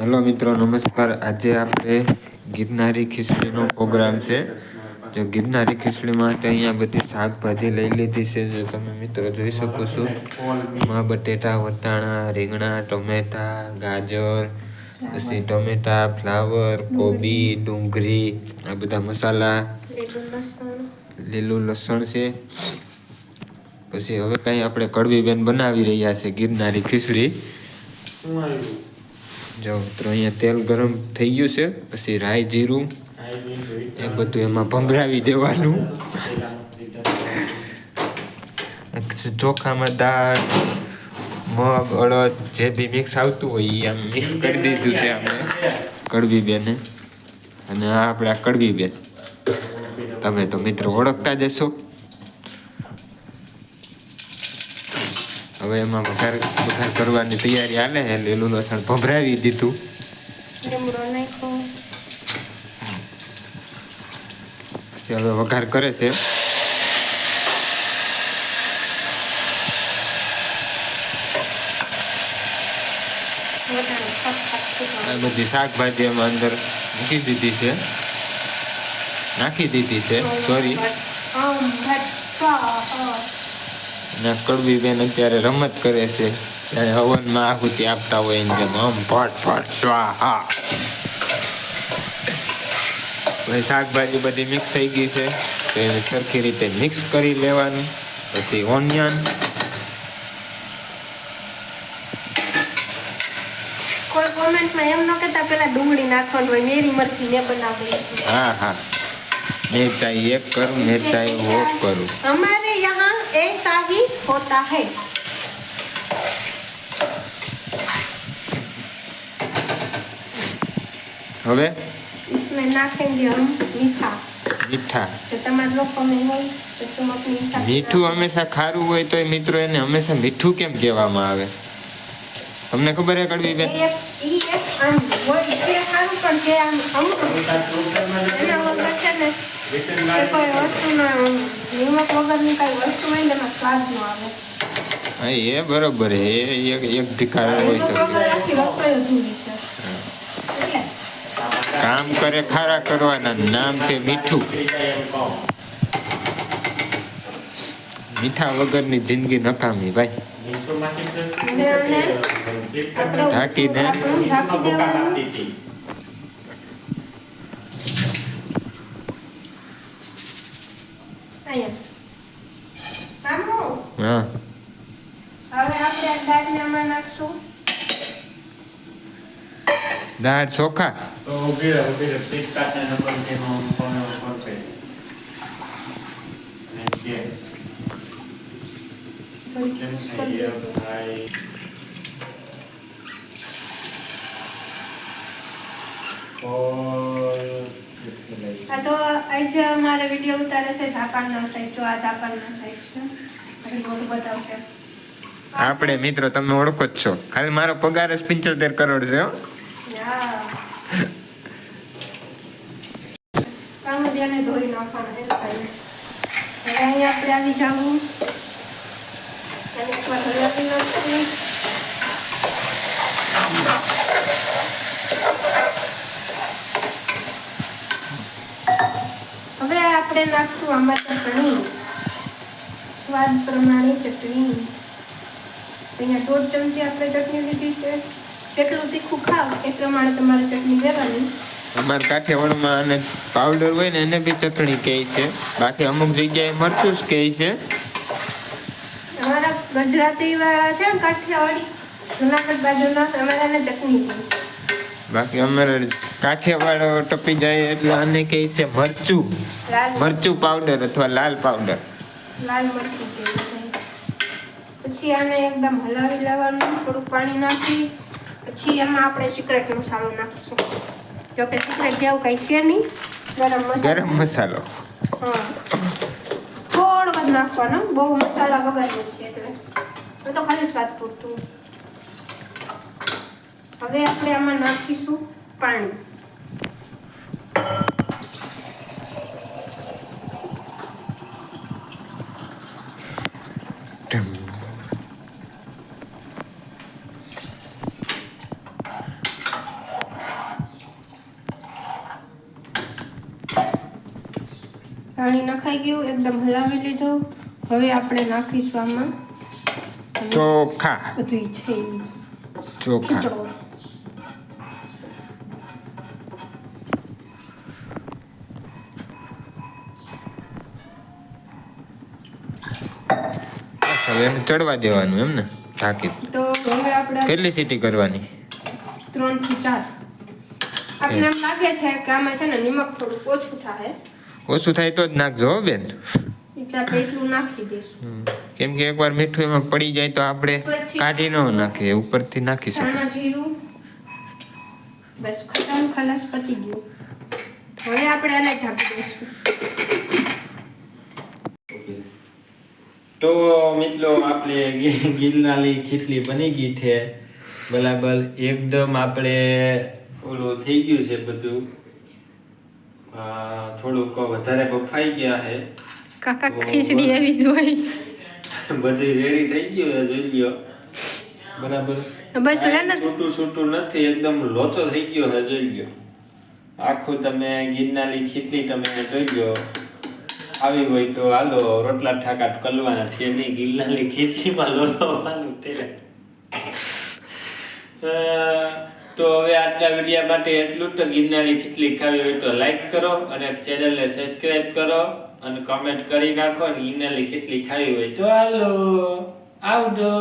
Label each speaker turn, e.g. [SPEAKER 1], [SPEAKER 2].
[SPEAKER 1] Hello મિત્રો, નમસ્કાર. આજે આપણે ગિરનારી ખીચડીનો પ્રોગ્રામ છે. જો ગિરનારી ખીચડી માટે અહીંયા બધી શાકભાજી લઈ લીધી છે. જો તમે મિત્રો જોઈ શકો છો માં બટેટા, વટાણા, રીંગણા, ટમેટા, ગાજર, પછી ટમેટા, ફ્લાવર, કોબી, ડુંગળી, આ બધા મસાલા.
[SPEAKER 2] લીલું લસણ
[SPEAKER 1] છે. પછી હવે કાંઈ આપણે કડવી બેન બનાવી રહ્યા છે ગિરનારી ખીચડી. જો મિત્રો અહીંયા તેલ ગરમ થઈ ગયું છે પછી રાઈ જીરું એ બધું એમાં ભંભરાવી દેવાનું. ચોખામાં દાળ મગ અડદ જે બી મિક્સ આવતું હોય એ આમ મિક્સ કરી દીધું છે આપણે. કડવી બેને અને આ આપણે આ કડવી બેન તમે તો મિત્રો ઓળખતા જ હશો. હવે એમાં વઘાર વઘાર કરવાની તૈયારી હાલે છે લીલું લસણ ભભરાવી દીધું. પછી હવે વઘાર કરે છે. આ બધી શાકભાજી એમાં અંદર મૂકી દીધી છે. નાખી દીધી છે. સોરી. અને આ કડવી બેન અત્યારે રમત કરે છે. ત્યારે હવનમાં આહુતિ આપતા હોય એમ જેમ હમ ફટ ફટ સ્વાહા. પછી શાકભાજી બધી મિક્સ થઈ ગઈ છે. તો એને સરખી રીતે મિક્સ કરી લેવાનું. પછી ઓનિયન
[SPEAKER 2] કોઈ કોમેન્ટમાં એમ ન કહેતા પેલા ડુંગળી નાખવાનું હોય મેરી મરચી ને બનાવવી
[SPEAKER 1] હા હા. मैं चाहे एक करूँ मैं चाहे वो करूँ
[SPEAKER 2] हमारे यहाँ ऐसा ही होता है
[SPEAKER 1] હવે
[SPEAKER 2] इसमें नाखेंगे हम मीठा
[SPEAKER 1] મીઠા
[SPEAKER 2] तो તમારે લોકો में હોય તો तुम अपने हिसाब से
[SPEAKER 1] મીઠું
[SPEAKER 2] नाखो।
[SPEAKER 1] હંમેશા ખારું હોય તો મિત્રો એને હંમેશા મીઠું કેમ કહેવામાં આવે તમને ખબર હે કડવી બેન
[SPEAKER 2] એ એક ઈ એક આમ હોય છે સારું પણ જે આમ અમુક એના વગર છે ને એ
[SPEAKER 1] બરોબર એ એક એક હોય હોઈ શકે. કામ કરે ખારા કરવાના નામ છે મીઠું. મીઠા વગરની જિંદગી નકામી ભાઈ. ઢાંકીને?
[SPEAKER 2] આપણું ઢાંકી દેવાનું અહીંયા આમનું
[SPEAKER 1] હા
[SPEAKER 2] હવે આપણે નાખશું.
[SPEAKER 1] દાળ ચોખા?
[SPEAKER 3] તો ઊભી રહે ઊભી રહે. હું ફોન ફોન પે અને કે? કેમ છે એ ભાઈ? કોઈ
[SPEAKER 2] આ તો આજે અમારે વીડિયો ઉતારે છે જાપાનના સાઈડ જો આ જાપાનના સાઈડ છે. મોટું બતાવશે.
[SPEAKER 1] આપણે મિત્રો, તમે ઓળખો જ છો. ખાલી મારો પગાર જ પંચોતેર કરોડ છે.
[SPEAKER 2] હવે આપણે નાખશું આમાં સ્વાદ પ્રમાણે ચટણી. અહીંયા દોઢ ચમચી આપણે ચટણી લીધી છે. જેટલું તીખું ખાવ એ પ્રમાણે તમારે ચટણી લેવાની.
[SPEAKER 1] અમારા કાઠિયાવાડમાં અને પાવડર હોય ને એને બી ચટણી કહે છે. બાકી અમુક જગ્યાએ મરચું જ કહે છે.
[SPEAKER 2] અમારા ગુજરાતી વાળા છે ને કાઠિયાવાડી જુનાગઢ બાજુના અમારા એને ચટણી કહે
[SPEAKER 1] બાકી અમારે કાઠિયાવાડ ટપી જાય એટલે આને કહે છે મરચું. મરચું. પાવડર અથવા લાલ પાવડર
[SPEAKER 2] લાલ મરચું પછી આને એકદમ હલાવી લેવાનું થોડુંક પાણી નાખી પછી એમાં આપણે સિક્રેટ મસાલો નાખીશું. જો કે સિક્રેટ જેવું કંઈ છે નહીં ગરમ મસાલો.
[SPEAKER 1] ગરમ મસાલો.
[SPEAKER 2] હા. થોડો જ નાખવાનો બહુ મસાલા વગરનો છે એટલે. હું તો ખાલી સ્વાદ પૂરતું. હવે આપણે આમાં નાખીશું પાણી. પાણી નખાઈ ગયું એકદમ હલાવી લીધું. હવે આપણે નાખીશું આમાં.
[SPEAKER 4] ચોખા.
[SPEAKER 2] બધું છે.
[SPEAKER 4] ચોખા. હવે એને ચડવા દેવાનું એમ ને ઢાંકી.
[SPEAKER 2] તો હવે આપણે
[SPEAKER 4] કેટલી સીટી કરવાની?
[SPEAKER 2] ત્રણથી ચાર. આપણે એમ લાગે છે કે આમાં છે ને નિમક થોડુંક ઓછું થાય.
[SPEAKER 4] ઓછું થાય તો જ નાખજો હો બેન. કેમ કે એકવાર મીઠું એમાં પડી જાય તો આપણે કાઢી ન નાખીએ. ઉપરથી નાખી શકીએ.
[SPEAKER 2] જીરું. બસ ખતમ ખલાસ પતી ગયું. હવે આપણે આને ઢાંકી દઈશું.
[SPEAKER 1] તો મિત્રો આપણે ગિ- ગિરનારી ખીચડી બની ગઈ છે. બરાબર એકદમ આપણે ઓલું થઈ ગયું છે બધું. થોડુંક વધારે બફાઈ ગયા છે.
[SPEAKER 2] કાકા
[SPEAKER 1] ખીચડી
[SPEAKER 2] એવી જ હોય.
[SPEAKER 1] બધી રેડી થઈ ગયું જોઈ લ્યો. બરાબર.
[SPEAKER 2] બસ લેને
[SPEAKER 1] છૂટું છૂટું નથી એકદમ લોચો થઈ ગયો છે જોઈ લ્યો. આખું તમે ગિરનારી ખીચડી તમે જોઈ લ્યો. આવી હોય તો હાલો રોટલા ઠાકાટ કલવાના છે નહીં ગિરનારી ખીચડીમાં લોચવાનું છે. અ, તો હવે આજના વિડીયો માટે એટલું જ. તો ગિરનારી ખીચડી ખાવી હોય તો લાઈક કરો અને ચેનલને સબસ્ક્રાઇબ કરો અને કમેન્ટ કરી નાખો અને ગિરનારી ખીચડી ખાવી હોય તો હાલો આવજો